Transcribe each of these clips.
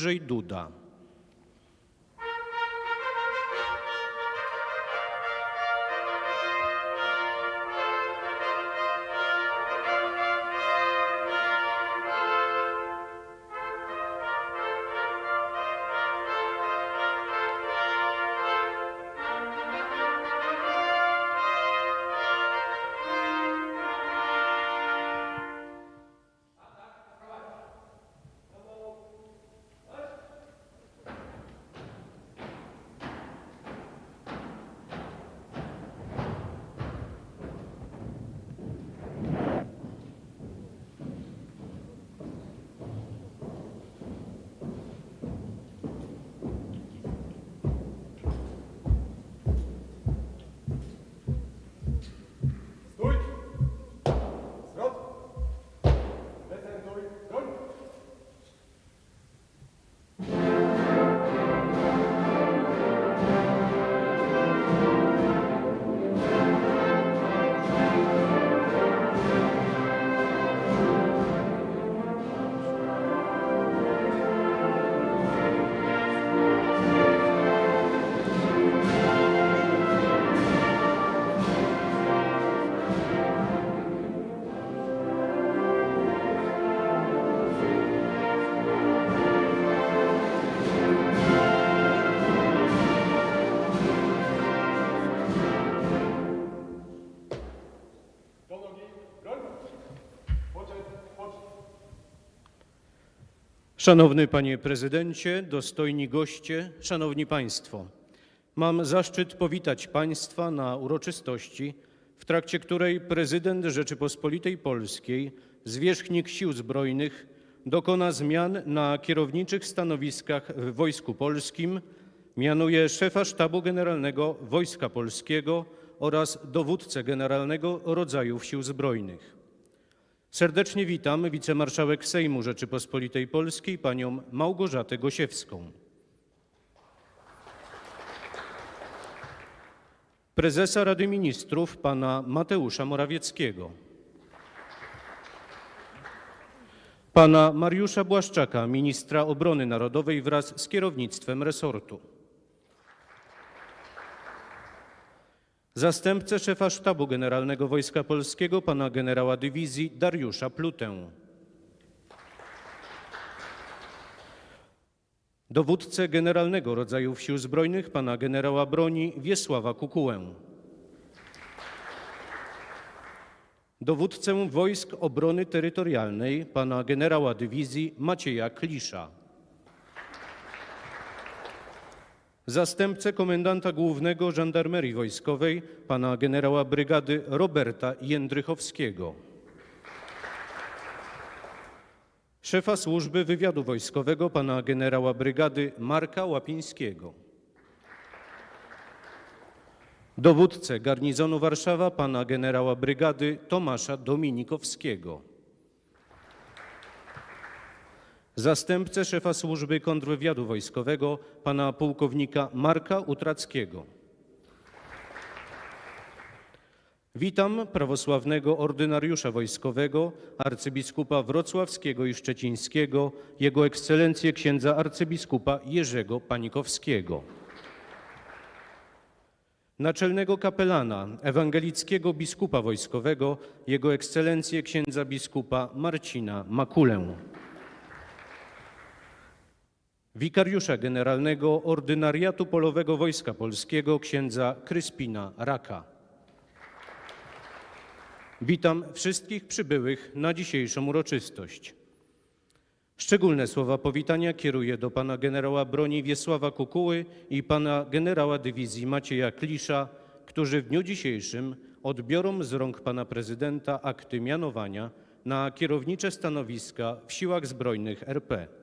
Джей Дуда. Szanowny Panie Prezydencie, dostojni goście, Szanowni Państwo. Mam zaszczyt powitać Państwa na uroczystości, w trakcie której prezydent Rzeczypospolitej Polskiej, zwierzchnik Sił Zbrojnych, dokona zmian na kierowniczych stanowiskach w Wojsku Polskim, mianuje szefa Sztabu Generalnego Wojska Polskiego oraz dowódcę generalnego rodzajów Sił Zbrojnych. Serdecznie witam wicemarszałek Sejmu Rzeczypospolitej Polskiej panią Małgorzatę Gosiewską. Prezesa Rady Ministrów pana Mateusza Morawieckiego. Pana Mariusza Błaszczaka, ministra obrony narodowej wraz z kierownictwem resortu. Zastępcę szefa Sztabu Generalnego Wojska Polskiego pana generała dywizji Dariusza Plutę. Dowódcę Generalnego Rodzajów Sił Zbrojnych pana generała broni Wiesława Kukułę. Dowódcę Wojsk Obrony Terytorialnej pana generała dywizji Macieja Klisza. Zastępcę komendanta głównego Żandarmerii Wojskowej pana generała brygady Roberta Jędrychowskiego. Szefa Służby Wywiadu Wojskowego pana generała brygady Marka Łapińskiego. Dowódcę garnizonu Warszawa pana generała brygady Tomasza Dominikowskiego. Zastępcę szefa Służby Kontrwywiadu Wojskowego pana pułkownika Marka Utrackiego. Witam prawosławnego ordynariusza wojskowego, arcybiskupa wrocławskiego i szczecińskiego, jego ekscelencję księdza arcybiskupa Jerzego Panikowskiego. Naczelnego kapelana ewangelickiego biskupa wojskowego, jego ekscelencję księdza biskupa Marcina Makulę. Wikariusza Generalnego Ordynariatu Polowego Wojska Polskiego księdza Kryspina Raka. Witam wszystkich przybyłych na dzisiejszą uroczystość. Szczególne słowa powitania kieruję do pana generała broni Wiesława Kukuły i pana generała dywizji Macieja Klisza, którzy w dniu dzisiejszym odbiorą z rąk pana prezydenta akty mianowania na kierownicze stanowiska w siłach zbrojnych RP.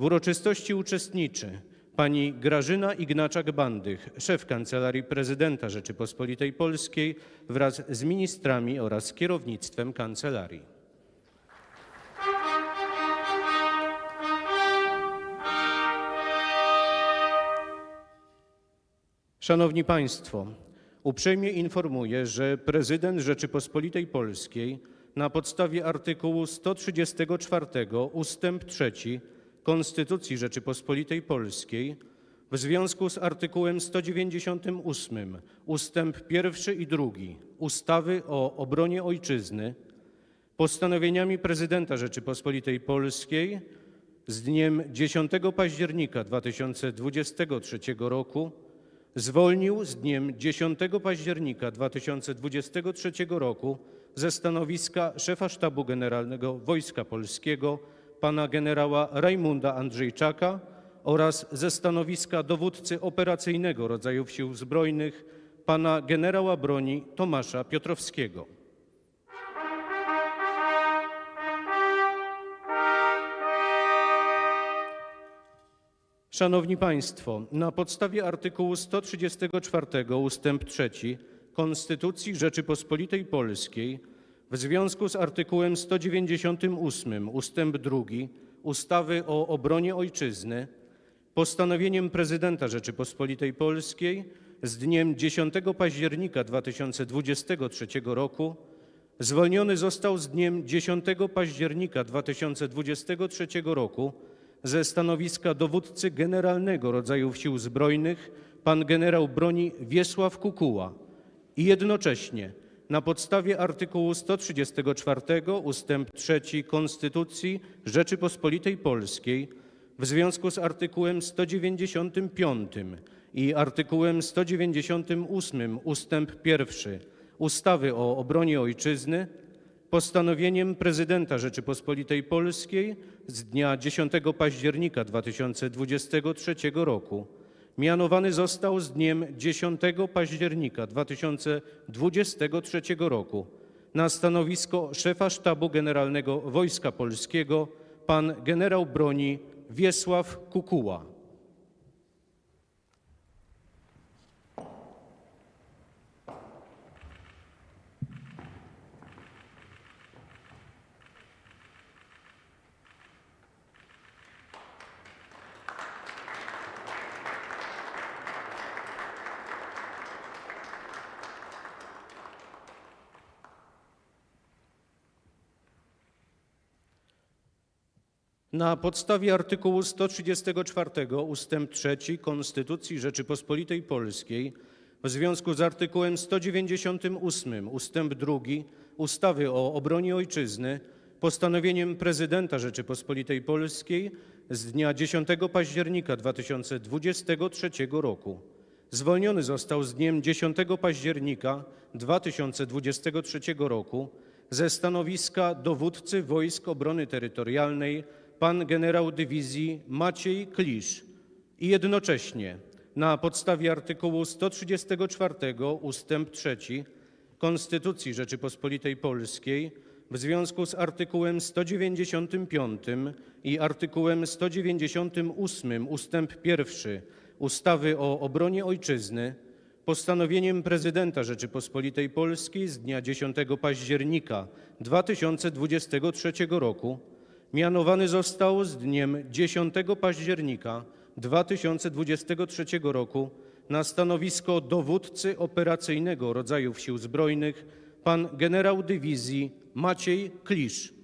W uroczystości uczestniczy pani Grażyna Ignaczak-Bandych, szef Kancelarii Prezydenta Rzeczypospolitej Polskiej wraz z ministrami oraz kierownictwem kancelarii. Szanowni Państwo, uprzejmie informuję, że prezydent Rzeczypospolitej Polskiej na podstawie artykułu 134 ustęp 3 Konstytucji Rzeczypospolitej Polskiej w związku z artykułem 198 ustęp 1 i 2 ustawy o obronie Ojczyzny, postanowieniami prezydenta Rzeczypospolitej Polskiej z dniem 10 października 2023 roku zwolnił z dniem 10 października 2023 roku ze stanowiska szefa Sztabu Generalnego Wojska Polskiego pana generała Rajmunda Andrzejczaka oraz ze stanowiska dowódcy operacyjnego rodzajów Sił Zbrojnych pana generała broni Tomasza Piotrowskiego. Szanowni Państwo, na podstawie artykułu 134 ustęp 3 Konstytucji Rzeczypospolitej Polskiej w związku z artykułem 198 ustęp 2 ustawy o obronie Ojczyzny postanowieniem prezydenta Rzeczypospolitej Polskiej z dniem 10 października 2023 roku zwolniony został z dniem 10 października 2023 roku ze stanowiska dowódcy generalnego rodzajów Sił Zbrojnych pan generał broni Wiesław Kukuła i jednocześnie na podstawie artykułu 134 ustęp 3 Konstytucji Rzeczypospolitej Polskiej w związku z artykułem 195 i artykułem 198 ustęp 1 ustawy o obronie Ojczyzny postanowieniem prezydenta Rzeczypospolitej Polskiej z dnia 10 października 2023 roku mianowany został z dniem 10 października 2023 roku na stanowisko szefa Sztabu Generalnego Wojska Polskiego pan generał broni Wiesław Kukuła. Na podstawie artykułu 134 ustęp 3 Konstytucji Rzeczypospolitej Polskiej w związku z artykułem 198 ustęp 2 ustawy o obronie Ojczyzny postanowieniem prezydenta Rzeczypospolitej Polskiej z dnia 10 października 2023 roku. Zwolniony został z dniem 10 października 2023 roku ze stanowiska dowódcy Wojsk Obrony Terytorialnej pan generał dywizji Maciej Klisz i jednocześnie na podstawie artykułu 134 ustęp 3 Konstytucji Rzeczypospolitej Polskiej w związku z artykułem 195 i artykułem 198 ustęp 1 ustawy o obronie Ojczyzny postanowieniem prezydenta Rzeczypospolitej Polskiej z dnia 10 października 2023 roku mianowany został z dniem 10 października 2023 roku na stanowisko dowódcy operacyjnego rodzajów Sił Zbrojnych pan generał dywizji Maciej Klisz.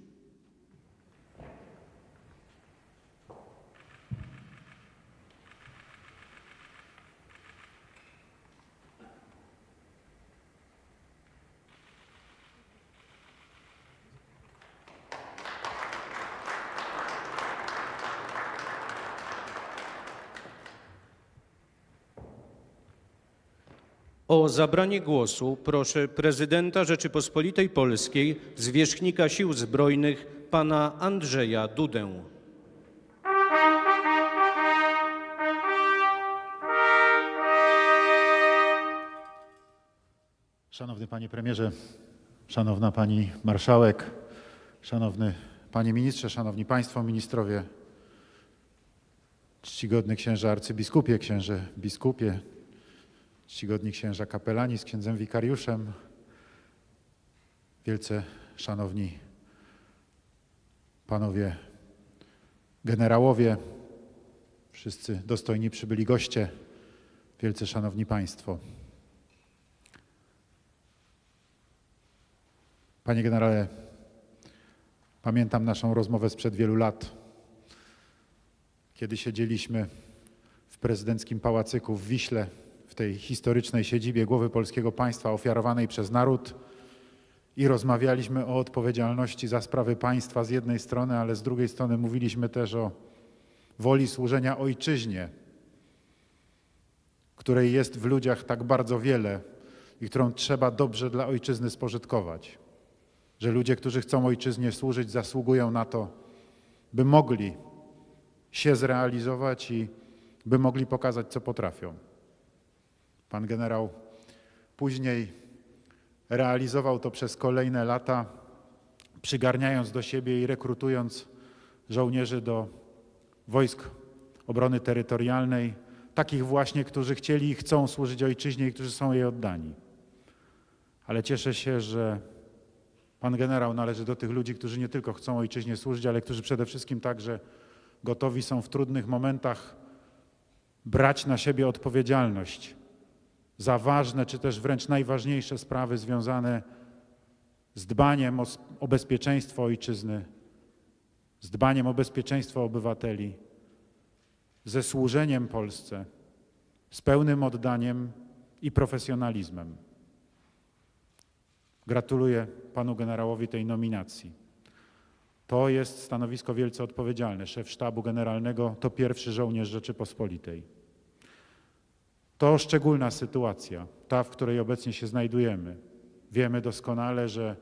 O zabranie głosu proszę prezydenta Rzeczypospolitej Polskiej, zwierzchnika Sił Zbrojnych pana Andrzeja Dudę. Szanowny Panie Premierze, Szanowna Pani Marszałek, Szanowny Panie Ministrze, Szanowni Państwo Ministrowie, czcigodny księże arcybiskupie, księże biskupie, czcigodni księża kapelani z księdzem wikariuszem, wielce szanowni panowie generałowie, wszyscy dostojni przybyli goście, wielce szanowni Państwo. Panie generale, pamiętam naszą rozmowę sprzed wielu lat. kiedy siedzieliśmy w prezydenckim pałacyku w Wiśle, tej historycznej siedzibie głowy polskiego państwa ofiarowanej przez naród i rozmawialiśmy o odpowiedzialności za sprawy państwa z jednej strony, ale z drugiej strony mówiliśmy też o woli służenia ojczyźnie, której jest w ludziach tak bardzo wiele i którą trzeba dobrze dla ojczyzny spożytkować. Że ludzie, którzy chcą ojczyźnie służyć, zasługują na to, by mogli się zrealizować i by mogli pokazać, co potrafią. Pan generał później realizował to przez kolejne lata, przygarniając do siebie i rekrutując żołnierzy do wojsk obrony terytorialnej, takich właśnie, którzy chcieli i chcą służyć ojczyźnie i którzy są jej oddani. Ale cieszę się, że pan generał należy do tych ludzi, którzy nie tylko chcą ojczyźnie służyć, ale którzy przede wszystkim także gotowi są w trudnych momentach brać na siebie odpowiedzialność za ważne, czy też wręcz najważniejsze sprawy związane z dbaniem o, o bezpieczeństwo ojczyzny, z dbaniem o bezpieczeństwo obywateli, ze służeniem Polsce, z pełnym oddaniem i profesjonalizmem. Gratuluję panu generałowi tej nominacji. To jest stanowisko wielce odpowiedzialne. Szef Sztabu Generalnego to pierwszy żołnierz Rzeczypospolitej. To szczególna sytuacja, ta, w której obecnie się znajdujemy. Wiemy doskonale, że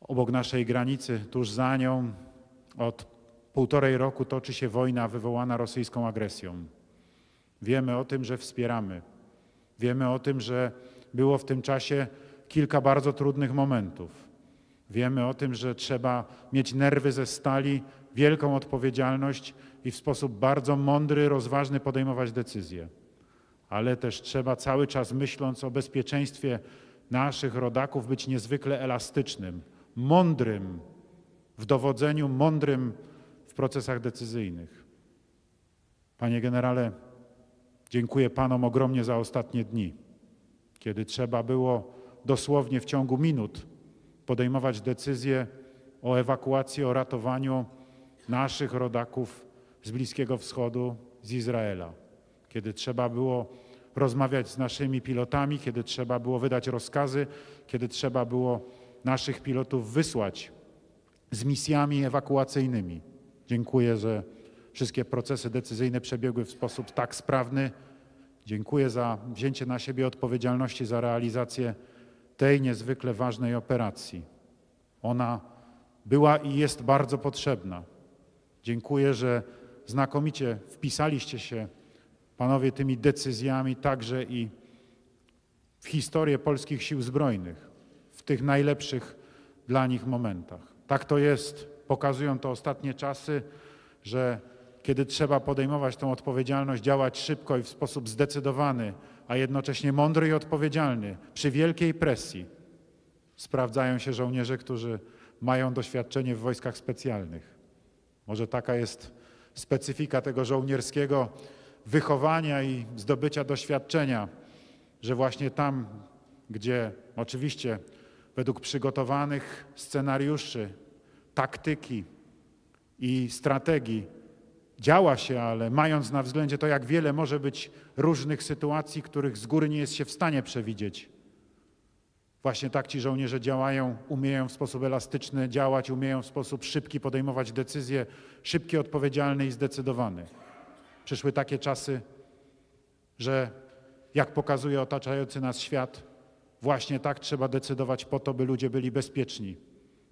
obok naszej granicy, tuż za nią, od półtorej roku toczy się wojna wywołana rosyjską agresją. Wiemy o tym, że wspieramy. Wiemy o tym, że było w tym czasie kilka bardzo trudnych momentów. Wiemy o tym, że trzeba mieć nerwy ze stali, wielką odpowiedzialność i w sposób bardzo mądry, rozważny podejmować decyzje. Ale też trzeba cały czas myśląc o bezpieczeństwie naszych rodaków być niezwykle elastycznym, mądrym w dowodzeniu, mądrym w procesach decyzyjnych. Panie generale, dziękuję panom ogromnie za ostatnie dni, kiedy trzeba było dosłownie w ciągu minut podejmować decyzje o ewakuacji, o ratowaniu naszych rodaków z Bliskiego Wschodu, z Izraela. Kiedy trzeba było rozmawiać z naszymi pilotami, kiedy trzeba było wydać rozkazy, kiedy trzeba było naszych pilotów wysłać z misjami ewakuacyjnymi. Dziękuję, że wszystkie procesy decyzyjne przebiegły w sposób tak sprawny. Dziękuję za wzięcie na siebie odpowiedzialności za realizację tej niezwykle ważnej operacji. Ona była i jest bardzo potrzebna. Dziękuję, że znakomicie wpisaliście się, panowie, tymi decyzjami także i w historię polskich sił zbrojnych, w tych najlepszych dla nich momentach. Tak to jest, pokazują to ostatnie czasy, że kiedy trzeba podejmować tą odpowiedzialność, działać szybko i w sposób zdecydowany, a jednocześnie mądry i odpowiedzialny, przy wielkiej presji, sprawdzają się żołnierze, którzy mają doświadczenie w wojskach specjalnych. Może taka jest specyfika tego żołnierskiego wychowania i zdobycia doświadczenia, że właśnie tam, gdzie oczywiście według przygotowanych scenariuszy, taktyki i strategii działa się, ale mając na względzie to, jak wiele może być różnych sytuacji, których z góry nie jest się w stanie przewidzieć. Właśnie tak ci żołnierze działają, umieją w sposób elastyczny działać, umieją w sposób szybki podejmować decyzje, szybki, odpowiedzialny i zdecydowany. Przyszły takie czasy, że jak pokazuje otaczający nas świat, właśnie tak trzeba decydować po to, by ludzie byli bezpieczni,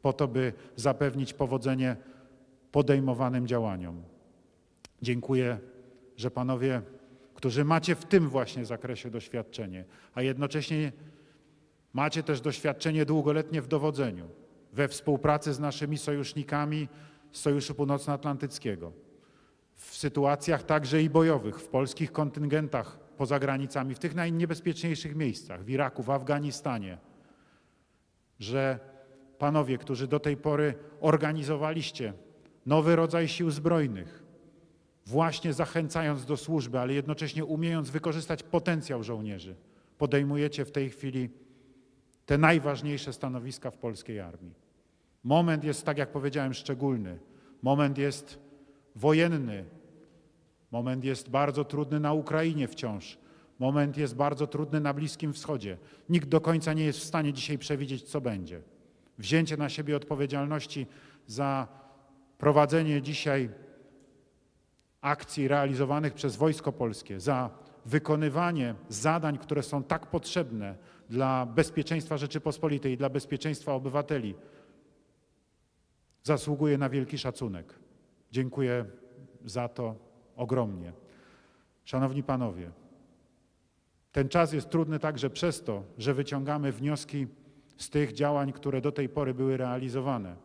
po to, by zapewnić powodzenie podejmowanym działaniom. Dziękuję, że panowie, którzy macie w tym właśnie zakresie doświadczenie, a jednocześnie macie też doświadczenie długoletnie w dowodzeniu, we współpracy z naszymi sojusznikami z Sojuszu Północnoatlantyckiego, w sytuacjach także i bojowych, w polskich kontyngentach poza granicami, w tych najniebezpieczniejszych miejscach, w Iraku, w Afganistanie, że panowie, którzy do tej pory organizowaliście nowy rodzaj sił zbrojnych, właśnie zachęcając do służby, ale jednocześnie umiejąc wykorzystać potencjał żołnierzy, podejmujecie w tej chwili te najważniejsze stanowiska w polskiej armii. Moment jest, tak jak powiedziałem, szczególny. Moment jest wojenny. Moment jest bardzo trudny na Ukrainie wciąż. Moment jest bardzo trudny na Bliskim Wschodzie. Nikt do końca nie jest w stanie dzisiaj przewidzieć, co będzie. Wzięcie na siebie odpowiedzialności za prowadzenie dzisiaj akcji realizowanych przez Wojsko Polskie, za wykonywanie zadań, które są tak potrzebne dla bezpieczeństwa Rzeczypospolitej i dla bezpieczeństwa obywateli, zasługuje na wielki szacunek. Dziękuję za to ogromnie. Szanowni Panowie, ten czas jest trudny także przez to, że wyciągamy wnioski z tych działań, które do tej pory były realizowane.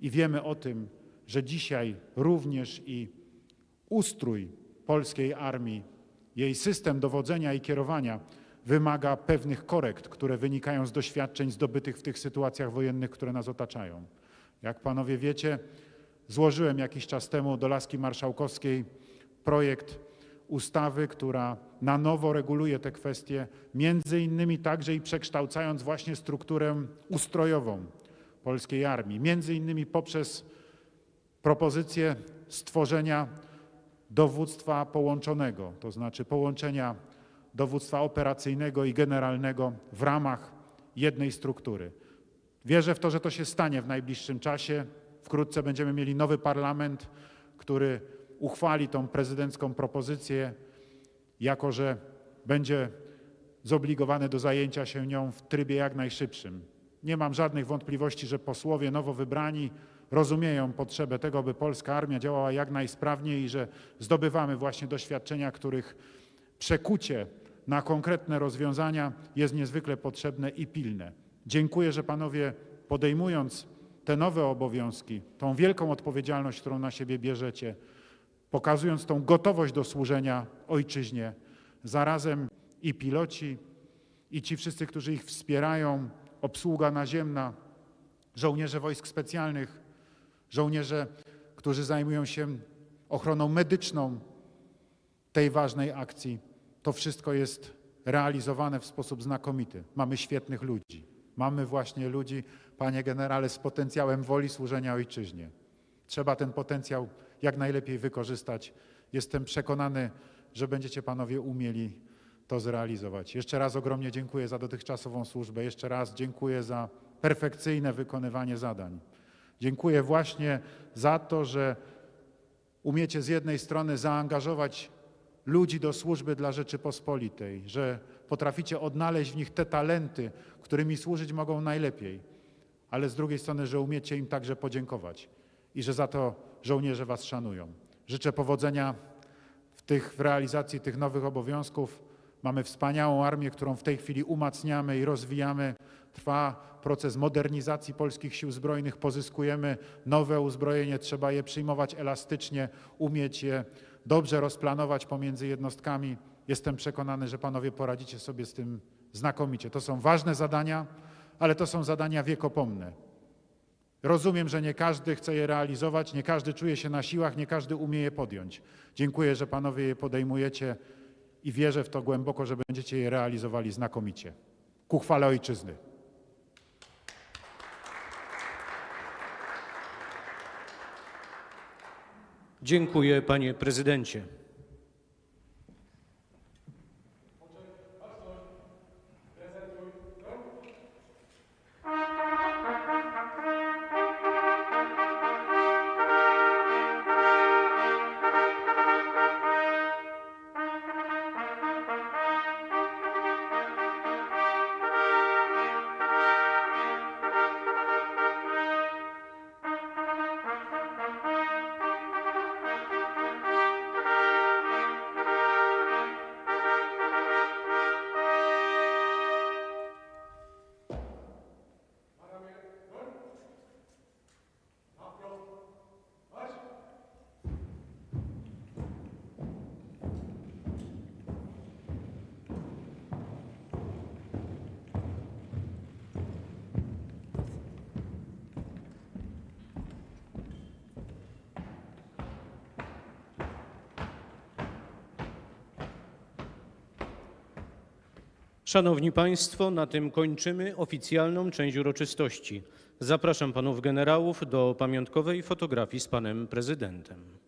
I wiemy o tym, że dzisiaj również i ustrój polskiej armii, jej system dowodzenia i kierowania wymaga pewnych korekt, które wynikają z doświadczeń zdobytych w tych sytuacjach wojennych, które nas otaczają. Jak panowie wiecie, złożyłem jakiś czas temu do Laski Marszałkowskiej projekt ustawy, która na nowo reguluje te kwestie, między innymi także i przekształcając właśnie strukturę ustrojową polskiej armii, między innymi poprzez propozycję stworzenia dowództwa połączonego, to znaczy połączenia dowództwa operacyjnego i generalnego w ramach jednej struktury. Wierzę w to, że to się stanie w najbliższym czasie. Wkrótce będziemy mieli nowy parlament, który uchwali tą prezydencką propozycję, jako że będzie zobligowany do zajęcia się nią w trybie jak najszybszym. Nie mam żadnych wątpliwości, że posłowie nowo wybrani rozumieją potrzebę tego, by polska armia działała jak najsprawniej i że zdobywamy właśnie doświadczenia, których przekucie na konkretne rozwiązania jest niezwykle potrzebne i pilne. Dziękuję, że panowie podejmując te nowe obowiązki, tą wielką odpowiedzialność, którą na siebie bierzecie, pokazując tą gotowość do służenia ojczyźnie, zarazem i piloci, i ci wszyscy, którzy ich wspierają, obsługa naziemna, żołnierze wojsk specjalnych, żołnierze, którzy zajmują się ochroną medyczną tej ważnej akcji. To wszystko jest realizowane w sposób znakomity. Mamy świetnych ludzi. Mamy właśnie ludzi, panie generale, z potencjałem woli służenia ojczyźnie. Trzeba ten potencjał jak najlepiej wykorzystać. Jestem przekonany, że będziecie panowie umieli to zrealizować. Jeszcze raz ogromnie dziękuję za dotychczasową służbę. Jeszcze raz dziękuję za perfekcyjne wykonywanie zadań. Dziękuję właśnie za to, że umiecie z jednej strony zaangażować ludzi do służby dla Rzeczypospolitej, że potraficie odnaleźć w nich te talenty, którymi służyć mogą najlepiej, ale z drugiej strony, że umiecie im także podziękować i że za to żołnierze Was szanują. Życzę powodzenia w, tych, w realizacji tych nowych obowiązków. Mamy wspaniałą armię, którą w tej chwili umacniamy i rozwijamy. Trwa proces modernizacji polskich sił zbrojnych, pozyskujemy nowe uzbrojenie, trzeba je przyjmować elastycznie, umieć je dobrze rozplanować pomiędzy jednostkami. Jestem przekonany, że panowie poradzicie sobie z tym znakomicie. To są ważne zadania, ale to są zadania wiekopomne. Rozumiem, że nie każdy chce je realizować, nie każdy czuje się na siłach, nie każdy umie je podjąć. Dziękuję, że panowie je podejmujecie i wierzę w to głęboko, że będziecie je realizowali znakomicie. Ku chwale ojczyzny. Dziękuję, panie prezydencie. Szanowni Państwo, na tym kończymy oficjalną część uroczystości. Zapraszam panów generałów do pamiątkowej fotografii z panem prezydentem.